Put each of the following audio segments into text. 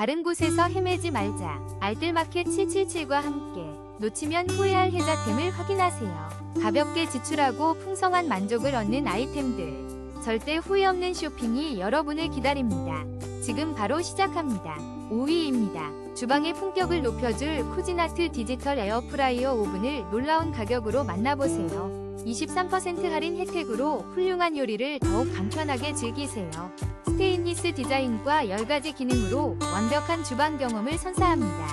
다른 곳에서 헤매지 말자. 알뜰마켓 777과 함께 놓치면 후회할 혜자템을 확인하세요. 가볍게 지출하고 풍성한 만족을 얻는 아이템들. 절대 후회 없는 쇼핑이 여러분을 기다립니다. 지금 바로 시작합니다. 5위입니다. 주방의 품격을 높여줄 쿠지나트 디지털 에어프라이어 오븐을 놀라운 가격으로 만나보세요. 23% 할인 혜택으로 훌륭한 요리를 더욱 간편하게 즐기세요. 스테인리스 디자인과 10가지 기능으로 완벽한 주방 경험을 선사합니다.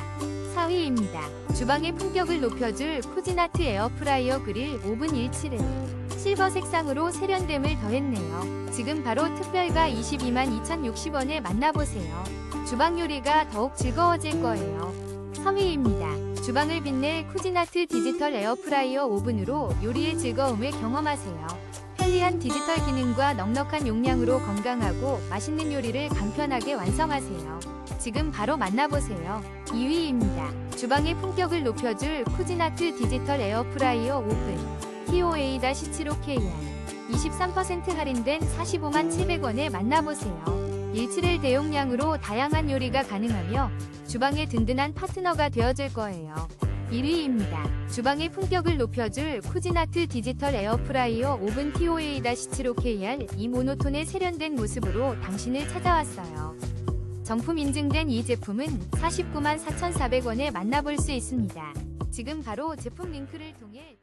4위입니다. 주방의 품격을 높여줄 쿠지나트 에어프라이어 그릴 오븐 17을 실버 색상으로 세련됨을 더했네요. 지금 바로 특별가 22만 2,060원에 만나보세요. 주방 요리가 더욱 즐거워질 거예요. 3위입니다. 주방을 빛낼 쿠지나트 디지털 에어프라이어 오븐으로 요리의 즐거움을 경험하세요. 편리한 디지털 기능과 넉넉한 용량으로 건강하고 맛있는 요리를 간편하게 완성하세요. 지금 바로 만나보세요. 2위입니다. 주방의 품격을 높여줄 쿠지나트 디지털 에어프라이어 오븐 TOA-75KR 23% 할인된 45만 700원에 만나보세요. 17일 대용량으로 다양한 요리가 가능하며 주방의 든든한 파트너가 되어줄 거예요. 1위입니다. 주방의 품격을 높여줄 쿠지나트 디지털 에어프라이어 오븐 TOA-75KR 이 모노톤의 세련된 모습으로 당신을 찾아왔어요. 정품 인증된 이 제품은 49만 4,400원에 만나볼 수 있습니다. 지금 바로 제품 링크를 통해